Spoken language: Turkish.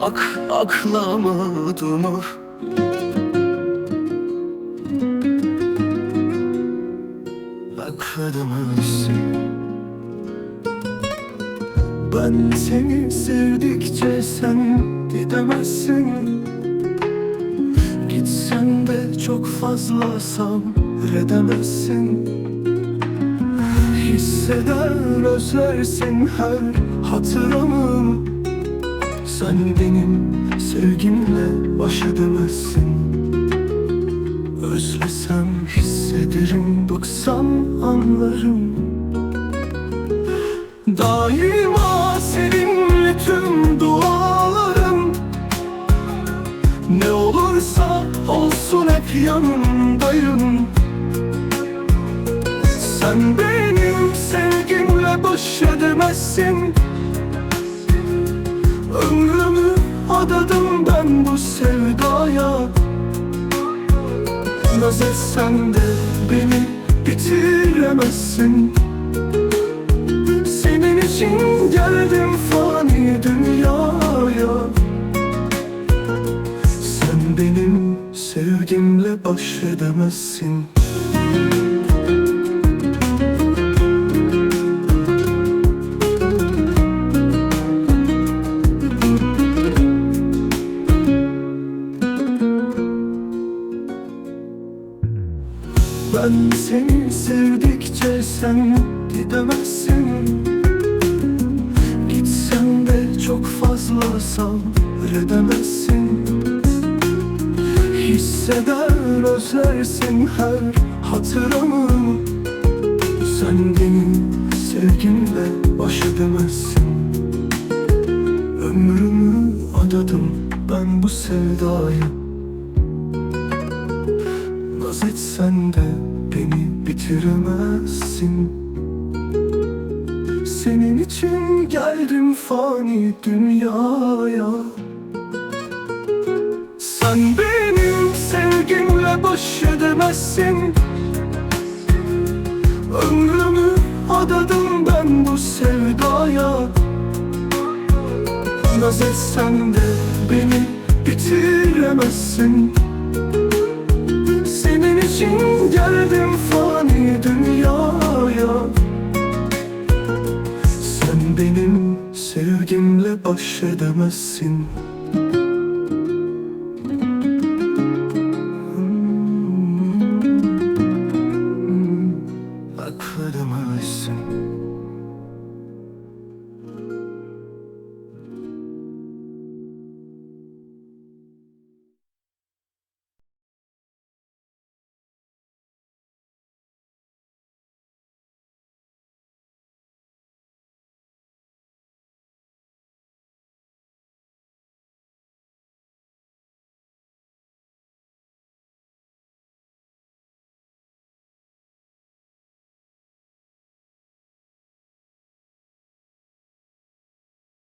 ak aklamadım. Ah Akladımız Ben seni sevdikçe sen gidemezsin. Gitsen de çok fazla sabredemezsin. Hisseder özlersin her hatıramı Sen benim sevgimle baş edemezsin. Özlesem hissederim Baksam anlarım. Daima seninle tüm dualarım. Ne olursa olsun hep yanındayım. Sen benim sevgimle baş edemezsin adadım ben bu sevdaya. Naz etsen de beni bitiremezsin. Senin için geldim fani dünyaya. Sen benim sevgimle baş edemezsin Ben seni sevdikçe sen gidemezsin Gitsen de çok fazla sabredemezsin Hisseder özlersin her hatıramı Sen benim sevgimle baş edemezsin. Ömrümü adadım ben bu sevdaya. Naz etsen de beni bitiremezsin. Senin için geldim fani dünyaya. Sen benim sevgimle baş edemezsin. Ömrümü adadım ben bu sevdaya. Naz etsen de beni bitiremezsin. Senin için geldim fani dünyaya. Sen benim sevgimle baş edemezsin